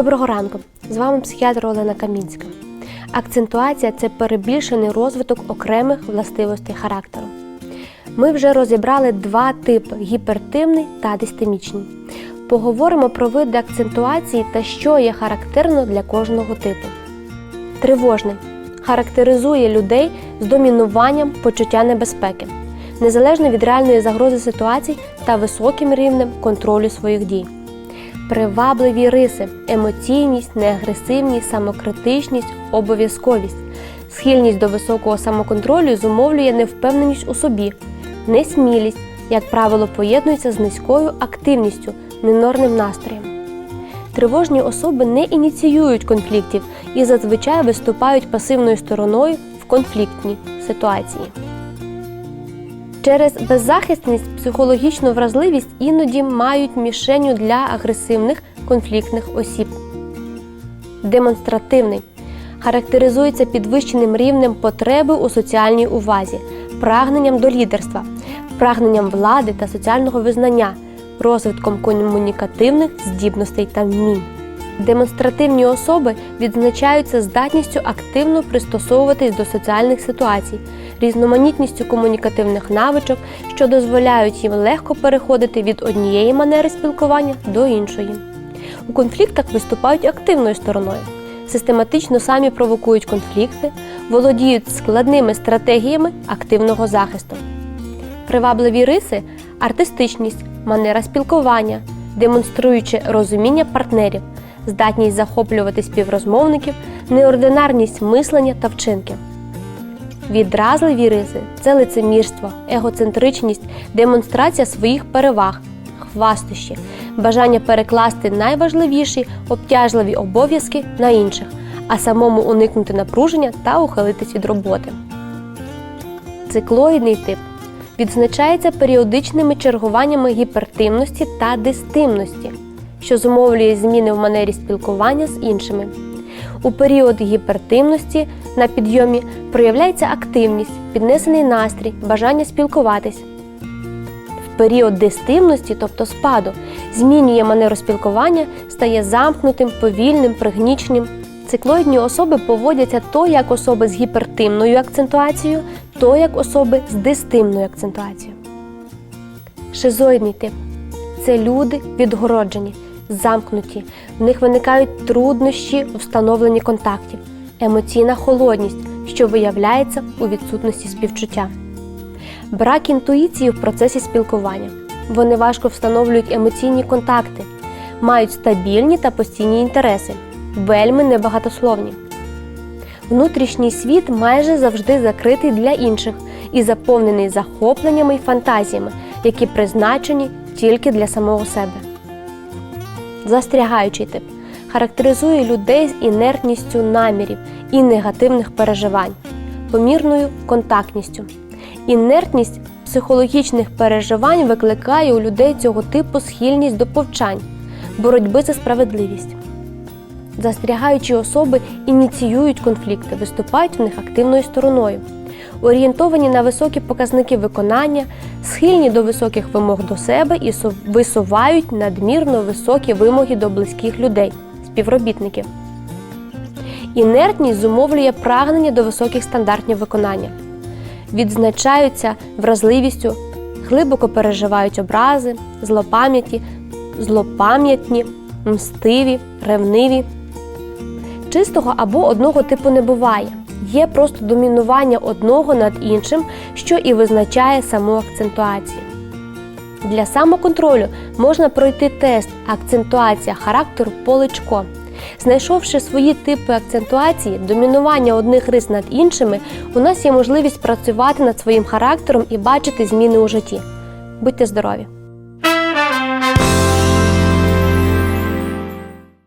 Доброго ранку! З вами психіатр Олена Камінська. Акцентуація це перебільшений розвиток окремих властивостей характеру. Ми вже розібрали два типи гіпертимний та дистемічний. Поговоримо про види акцентуації та що є характерно для кожного типу. Тривожний характеризує людей з домінуванням почуття небезпеки, незалежно від реальної загрози ситуацій та високим рівнем контролю своїх дій. Привабливі риси, емоційність, неагресивність, самокритичність, обов'язковість. Схильність до високого самоконтролю зумовлює невпевненість у собі, несмілість, як правило, поєднується з низькою активністю, мінорним настроєм. Тривожні особи не ініціюють конфліктів і зазвичай виступають пасивною стороною в конфліктній ситуації. Через беззахисність, психологічну вразливість іноді мають мішеню для агресивних конфліктних осіб. Демонстративний характеризується підвищеним рівнем потреби у соціальній увазі, прагненням до лідерства, прагненням влади та соціального визнання, розвитком комунікативних здібностей та вмінь. Демонстративні особи відзначаються здатністю активно пристосовуватись до соціальних ситуацій, різноманітністю комунікативних навичок, що дозволяють їм легко переходити від однієї манери спілкування до іншої. У конфліктах виступають активною стороною, систематично самі провокують конфлікти, володіють складними стратегіями активного захисту. Привабливі риси артистичність, манера спілкування, демонструючи розуміння партнерів, здатність захоплювати співрозмовників, неординарність мислення та вчинків. Відразливі риси це лицемірство, егоцентричність, демонстрація своїх переваг, хвастощі, бажання перекласти найважливіші обтяжливі обов'язки на інших, а самому уникнути напруження та ухилитись від роботи. Циклоїдний тип відзначається періодичними чергуваннями гіпертимності та дистимності, що зумовлює зміни в манері спілкування з іншими. У період гіпертимності на підйомі проявляється активність, піднесений настрій, бажання спілкуватись. В період дистимності, тобто спаду, змінює манеру спілкування, стає замкнутим, повільним, пригніченим. Циклоїдні особи поводяться то як особи з гіпертимною акцентуацією, то як особи з дистимною акцентуацією. Шизоїдний тип це люди відгороджені, замкнуті, в них виникають труднощі у встановленні контактів, емоційна холодність, що виявляється у відсутності співчуття, брак інтуїції в процесі спілкування. Вони важко встановлюють емоційні контакти, мають стабільні та постійні інтереси, вельми небагатословні. Внутрішній світ майже завжди закритий для інших і заповнений захопленнями й фантазіями, які призначені тільки для самого себе. Застрягаючий тип характеризує людей з інертністю намірів і негативних переживань, помірною контактністю. Інертність психологічних переживань викликає у людей цього типу схильність до повчань, боротьби за справедливість. Застрягаючі особи ініціюють конфлікти, виступають в них активною стороною, орієнтовані на високі показники виконання, схильні до високих вимог до себе і висувають надмірно високі вимоги до близьких людей, співробітників. Інертність зумовлює прагнення до високих стандартів виконання, відзначаються вразливістю, глибоко переживають образи, злопам'яті, злопам'ятні, мстиві, ревниві. Чистого або одного типу не буває. Є просто домінування одного над іншим, що і визначає саму акцентуацію. Для самоконтролю можна пройти тест акцентуація характеру поличко. Знайшовши свої типи акцентуації, домінування одних рис над іншими, у нас є можливість працювати над своїм характером і бачити зміни у житті. Будьте здорові!